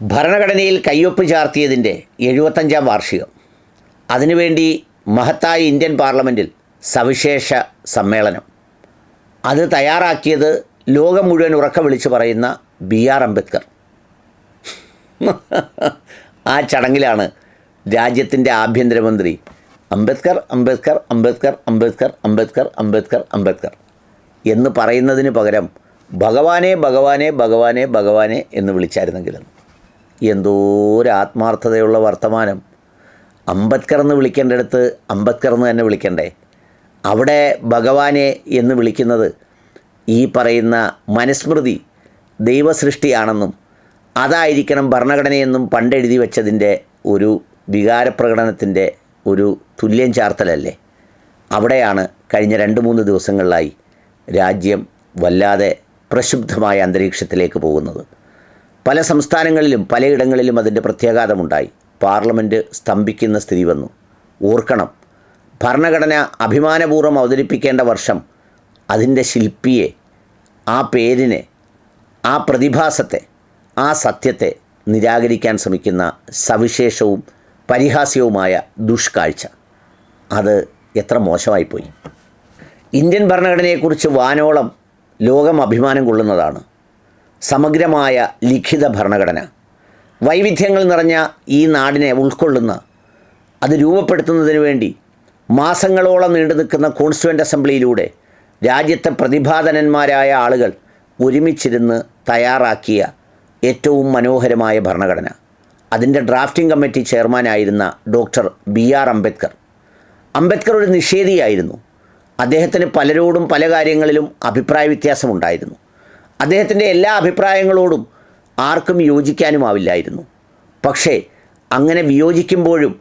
ഭരണഘടനയിൽ കയ്യൊപ്പ് ചാർത്തിയതിന്റെ എഴുപത്തഞ്ചാം വാർഷികം. അതിനുവേണ്ടി മഹത്തായ ഇന്ത്യൻ പാർലമെന്റിൽ സവിശേഷ സമ്മേളനം. അത് തയ്യാറാക്കിയത് ലോകം മുഴുവൻ ഉറക്ക വിളിച്ച് പറയുന്ന ബി ആർ അംബേദ്കർ. ആ ചടങ്ങിലാണ് രാജ്യത്തിന്റെ ആഭ്യന്തരമന്ത്രി അംബേദ്കർ അംബേദ്കർ അംബേദ്കർ അംബേദ്കർ അംബേദ്കർ അംബേദ്കർ അംബേദ്കർ എന്ന് പറയുന്നതിന് പകരം ഭഗവാനെ ഭഗവാനെ ഭഗവാനെ ഭഗവാനെ എന്ന് വിളിച്ചായിരുന്നെങ്കിലും എന്തോ ഒരു ആത്മാർത്ഥതയുള്ള വർത്തമാനം. അംബേദ്കർ എന്ന് വിളിക്കേണ്ടടുത്ത് അംബേദ്കർ എന്ന് തന്നെ വിളിക്കണ്ടേ? അവിടെ ഭഗവാനെ എന്ന് വിളിക്കുന്നത് ഈ പറയുന്ന മനുസ്മൃതി ദൈവസൃഷ്ടിയാണെന്നും അതായിരിക്കണം ഭരണഘടനയെന്നും പണ്ടെഴുതി വച്ചതിന്റെ ഒരു വികാരപ്രകടനത്തിന്റെ ഒരു തുല്യം ചാർത്തലല്ലേ? അവിടെയാണ് കഴിഞ്ഞ രണ്ട് മൂന്ന് ദിവസങ്ങളിലായി രാജ്യം വല്ലാതെ പ്രക്ഷുബ്ധമായ അന്തരീക്ഷത്തിലേക്ക് പോകുന്നത്. പല സംസ്ഥാനങ്ങളിലും പലയിടങ്ങളിലും അതിന്റെ പ്രത്യാഘാതമുണ്ടായി. പാർലമെന്റ് സ്തംഭിക്കുന്ന സ്ഥിതി വന്നു. ഓർക്കണം ഭരണഘടന അഭിമാനപൂർവം അവതരിപ്പിക്കേണ്ട വർഷം അതിന്റെ ശില്പിയെ ആ പേരിനെ ആ പ്രതിഭാസത്തെ ആ സത്യത്തെ നിരാകരിക്കാൻ ശ്രമിക്കുന്ന സവിശേഷവും പരിഹാസ്യവുമായ ദുഷ്കാഴ്ച. അത് എത്ര മോശമായിപ്പോയി. ഇന്ത്യൻ ഭരണഘടനയെക്കുറിച്ച് വാനോളം ലോകം അഭിമാനം കൊള്ളുന്നതാണ്. സമഗ്രമായ ലിഖിത ഭരണഘടന. വൈവിധ്യങ്ങൾ നിറഞ്ഞ ഈ നാടിനെ ഉൾക്കൊള്ളുന്ന അത് രൂപപ്പെടുത്തുന്നതിന് വേണ്ടി മാസങ്ങളോളം നീണ്ടു നിൽക്കുന്ന കോൺസ്റ്റുവന്റ് അസംബ്ലിയിലൂടെ രാജ്യത്തെ പ്രതിഭാധനന്മാരായ ആളുകൾ ഒരുമിച്ചിരുന്ന് തയ്യാറാക്കിയ ഏറ്റവും മനോഹരമായ ഭരണഘടന. അതിന്റെ drafting committee ചെയർമാനായിരുന്ന doctor B R Ambedkar. Ambedkar ഒരു നിഷേധിയായിരുന്നു. അദ്ദേഹത്തിന് പലരോടും പല കാര്യങ്ങളിലും അഭിപ്രായ വ്യത്യാസമുണ്ടായിരുന്നു. അദ്ദേഹത്തിന്റെ എല്ലാ അഭിപ്രായങ്ങളോടും ആർക്കും യോജിക്കാനുമാവില്ലായിരുന്നു. പക്ഷേ അങ്ങനെ വിയോജിക്കുമ്പോഴും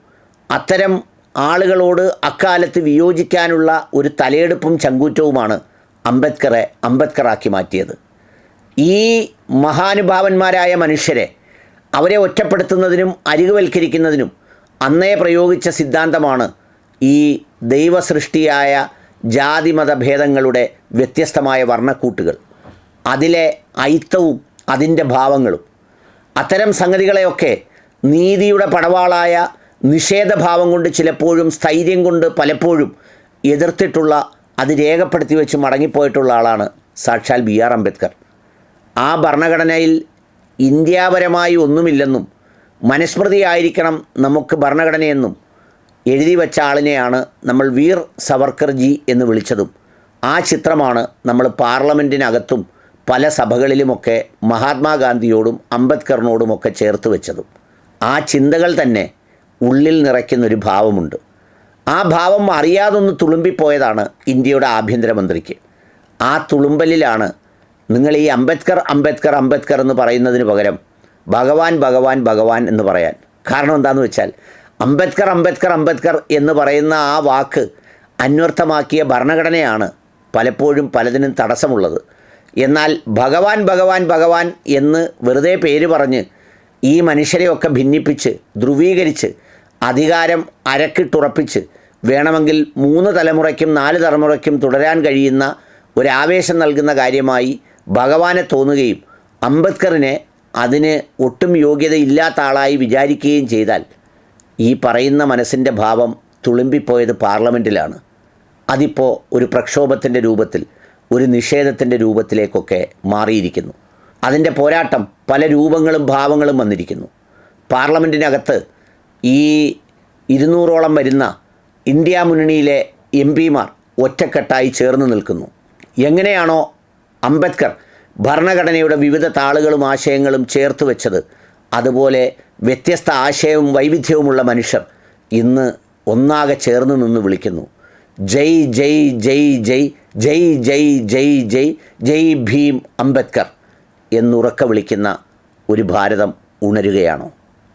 അത്തരം ആളുകളോട് അക്കാലത്ത് വിയോജിക്കാനുള്ള ഒരു തലയെടുപ്പും ചങ്കൂറ്റവുമാണ് അംബേദ്കറെ അംബേദ്കറാക്കി മാറ്റിയത്. ഈ മഹാനുഭാവന്മാരായ മനുഷ്യരെ അവരെ ഒറ്റപ്പെടുത്തുന്നതിനും അരികുവൽക്കരിക്കുന്നതിനും അന്നേ പ്രയോഗിച്ച സിദ്ധാന്തമാണ് ഈ ദൈവസൃഷ്ടിയായ ജാതിമത ഭേദങ്ങളുടെ വ്യത്യസ്തമായ വർണക്കൂട്ടുകൾ. അതിലെ ഐത്തവും അതിന്റെ ഭാവങ്ങളും. അത്തരം സംഗതികളെയൊക്കെ നീതിയുടെ പടവാളായ നിഷേധഭാവം കൊണ്ട് ചിലപ്പോഴും സ്ഥൈര്യം കൊണ്ട് പലപ്പോഴും എതിർത്തിട്ടുള്ള അത് രേഖപ്പെടുത്തി വെച്ച് മടങ്ങിപ്പോയിട്ടുള്ള ആളാണ് സാക്ഷാൽ ബി ആർ അംബേദ്കർ. ആ ഭരണഘടനയിൽ ഇന്ത്യാപരമായി ഒന്നുമില്ലെന്നും മനുസ്മൃതിയായിരിക്കണം നമുക്ക് ഭരണഘടനയെന്നും എഴുതി വച്ച ആളിനെയാണ് നമ്മൾ വീർ സവർക്കർജി എന്ന് വിളിച്ചതും ആ ചിത്രമാണ് നമ്മൾ പാർലമെന്റിനകത്തും പല സഭകളിലുമൊക്കെ മഹാത്മാഗാന്ധിയോടും അംബേദ്കറിനോടുമൊക്കെ ചേർത്ത് വെച്ചതും ആ ചിന്തകൾ തന്നെ ഉള്ളിൽ നിറയ്ക്കുന്നൊരു ഭാവമുണ്ട്. ആ ഭാവം അറിയാതൊന്ന് തുളുമ്പിപ്പോയതാണ് ഇന്ത്യയുടെ ആഭ്യന്തരമന്ത്രിക്ക്. ആ തുളുമ്പലിലാണ് നിങ്ങൾ ഈ അംബേദ്കർ അംബേദ്കർ അംബേദ്കർ എന്ന് പറയുന്നതിന് പകരം ഭഗവാൻ ഭഗവാൻ ഭഗവാൻ എന്ന് പറയാൻ. കാരണം എന്താണെന്ന് വെച്ചാൽ അംബേദ്കർ അംബേദ്കർ അംബേദ്കർ എന്ന് പറയുന്ന ആ വാക്ക് അന്വർത്ഥമാക്കിയ ഭരണഘടനയാണ് പലപ്പോഴും പലതിനും തടസ്സമുള്ളത്. എന്നാൽ ഭഗവാൻ ഭഗവാൻ ഭഗവാൻ എന്ന് വെറുതെ പേര് പറഞ്ഞ് ഈ മനുഷ്യരെയൊക്കെ ഭിന്നിപ്പിച്ച് ധ്രുവീകരിച്ച് അധികാരം അരക്കിട്ടുറപ്പിച്ച് വേണമെങ്കിൽ മൂന്ന് തലമുറയ്ക്കും നാല് തലമുറയ്ക്കും തുടരാൻ കഴിയുന്ന ഒരാവേശം നൽകുന്ന കാര്യമായി ഭഗവാനെ തോന്നുകയും അംബേദ്കറിനെ അതിന് ഒട്ടും യോഗ്യതയില്ലാത്ത ആളായി വിചാരിക്കുകയും ചെയ്താൽ ഈ പറയുന്ന മനസ്സിന്റെ ഭാവം തുളുമ്പിപ്പോയത് പാർലമെന്റിലാണ്. അതിപ്പോൾ ഒരു പ്രക്ഷോഭത്തിന്റെ രൂപത്തിൽ ഒരു നിഷേധത്തിന്റെ രൂപത്തിലേക്കൊക്കെ മാറിയിരിക്കുന്നു. അതിന്റെ പോരാട്ടം പല രൂപങ്ങളും ഭാവങ്ങളും വന്നിരിക്കുന്നു. പാർലമെന്റിനകത്ത് ഈ ഇരുന്നൂറോളം വരുന്ന ഇന്ത്യ മുന്നണിയിലെ എം പിമാർ ഒറ്റക്കെട്ടായി ചേർന്ന് നിൽക്കുന്നു. എങ്ങനെയാണോ അംബേദ്കർ ഭരണഘടനയുടെ വിവിധ താളുകളും ആശയങ്ങളും ചേർത്ത് വെച്ചത് അതുപോലെ വ്യത്യസ്ത ആശയവും വൈവിധ്യവുമുള്ള മനുഷ്യർ ഇന്ന് ഒന്നാകെ ചേർന്ന് നിന്ന് വിളിക്കുന്നു. ജയ് ജയ് ജയ് ജയ് ജയ് ജയ് ജയ് ജയ് ജയ് ഭീം അംബേദ്കർ എന്നുറക്ക വിളിക്കുന്ന ഒരു ഭാരതം ഉണരുകയാണോ?